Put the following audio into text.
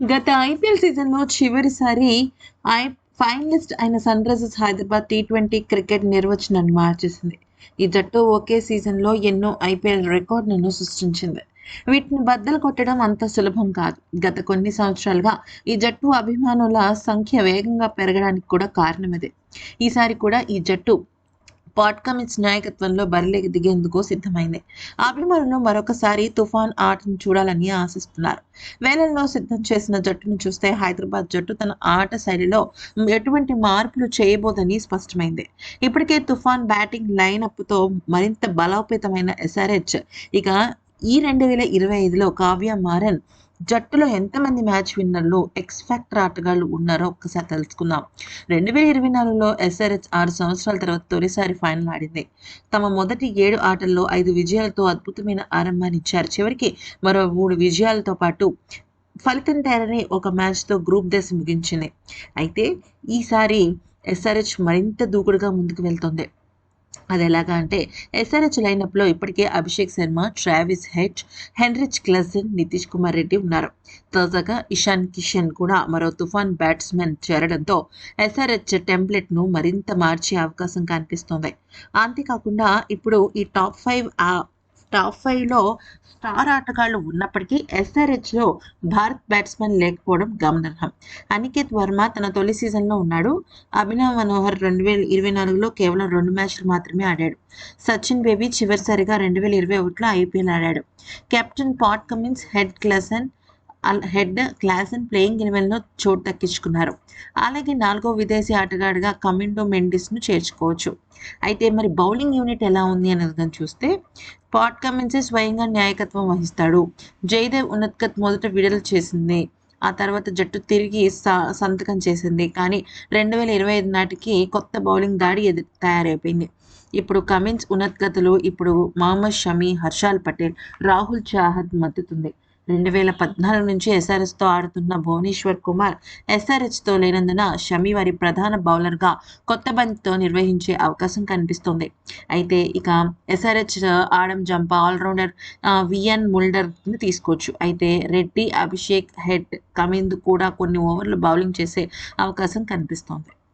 గత ఐపీఎల్ సీజన్లో చివరిసారి ఐ ఫైనలిస్ట్ అయిన Sunrisers Hyderabad T twenty cricket నిర్వచనాన్ని మార్చేసింది. ఈ జట్టు ఒకే సీజన్లో ఎన్నో ఐపీఎల్ రికార్డులను సృష్టించింది. వీటిని బద్దలు కొట్టడం అంత సులభం కాదు. గత కొన్ని సంవత్సరాలుగా ఈ జట్టు అభిమానుల సంఖ్య వేగంగా పెరగడానికి కూడా కారణం ఈసారి కూడా ఈ జట్టు పాట్కమిన్స్ నాయకత్వంలో బరిలోకి దిగేందుకు సిద్ధమైంది. అభిమానులు మరొకసారి తుఫాన్ ఆటను చూడాలని ఆశిస్తున్నారు. వేలంలో సిద్ధం చేసిన జట్టును చూస్తే హైదరాబాద్ జట్టు తన ఆట శైలిలో ఎటువంటి మార్పులు చేయబోదని స్పష్టమైంది. ఇప్పటికే తుఫాన్ బ్యాటింగ్ లైనప్తో మరింత బలోపేతమైన ఎస్ఆర్హెచ్. ఇక ఈ రెండు వేల ఇరవై ఐదులో కావ్య మారన్ జట్టులో ఎంతమంది మ్యాచ్ విన్నర్లు ఎక్స్ ఫ్యాక్టర్ ఉన్నారో ఒక్కసారి తెలుసుకుందాం. రెండు వేల ఇరవై నాలుగులో ఎస్ఆర్హెచ్ ఆరు సంవత్సరాల తర్వాత తొలిసారి ఫైనల్ ఆడింది. తమ మొదటి ఏడు ఆటల్లో ఐదు విజయాలతో అద్భుతమైన ఆరంభాన్ని ఇచ్చారు. చివరికి మరో మూడు విజయాలతో పాటు ఫలితం తేరని ఒక మ్యాచ్తో గ్రూప్ దశ ముగించింది. అయితే ఈసారి ఎస్ఆర్హెచ్ మరింత దూకుడుగా ముందుకు వెళ్తుంది. అది ఎలాగా అంటే ఎస్ఆర్హెచ్ లైనప్లో ఇప్పటికే Abhishek Sharma Travis Head Heinrich Klaasen Nitish Kumar Reddy ఉన్నారు. తాజాగా ఇషాన్ కిషన్ కూడా మరో తుఫాన్ బ్యాట్స్మెన్ చేరడంతో ఎస్ఆర్హెచ్ టెంప్లెట్ను మరింత మార్చే అవకాశం కనిపిస్తోంది. అంతేకాకుండా ఇప్పుడు ఈ టాప్ ఫైవ్ టాప్ ఫైవ్లో స్టార్ ఆటగాళ్ళు ఉన్నప్పటికీ ఎస్ఆర్హెచ్లో భారత్ బ్యాట్స్మెన్ లేకపోవడం గమనార్హం. అనికేత్ వర్మ తన తొలి సీజన్లో ఉన్నాడు. అభినవ్ మనోహర్ రెండు వేల ఇరవై నాలుగులో కేవలం రెండు మ్యాచ్లు మాత్రమే ఆడాడు. సచిన్ బేబీ చివరిసారిగా రెండు వేల ఇరవై ఒకటిలో ఐపీఎల్ ఆడాడు. Captain Pat Cummins Head Klaasen Head Klaasen playing ఎలెవెన్లో చోటు దక్కించుకున్నారు. అలాగే నాలుగో విదేశీ ఆటగాడిగా కమిండో మెండిస్ను చేర్చుకోవచ్చు. అయితే మరి బౌలింగ్ యూనిట్ ఎలా ఉంది అనేది చూస్తే పాట్ కమిన్సే స్వయంగా న్యాయకత్వం వహిస్తాడు. జయదేవ్ ఉన్నత్కత్ మొదట విడుదల చేసింది. ఆ తర్వాత జట్టు తిరిగి సంతకం చేసింది. కానీ రెండు వేల ఇరవై ఐదు నాటికి కొత్త బౌలింగ్ దాడి ఎదు తయారైపోయింది. ఇప్పుడు కమిన్స్ ఉన్నత్గతలు ఇప్పుడు మహమ్మద్ షమీ హర్షాల్ పటేల్ రాహుల్ చాహద్ మద్దతుంది. రెండు వేల పద్నాలుగు నుంచి ఎస్ఆర్ఎస్తో ఆడుతున్న భువనేశ్వర్ కుమార్ ఎస్ఆర్హెచ్తో లేనందున షమి వారి ప్రధాన బౌలర్గా కొత్త బంతితో నిర్వహించే అవకాశం కనిపిస్తోంది. అయితే ఇక ఎస్ఆర్హెచ్ ఆడం జంప ఆల్రౌండర్ విఎన్ ముల్డర్ని తీసుకోవచ్చు. అయితే రెడ్డి అభిషేక్ హెడ్ కమింద్ కూడా కొన్ని ఓవర్లు బౌలింగ్ చేసే అవకాశం కనిపిస్తోంది.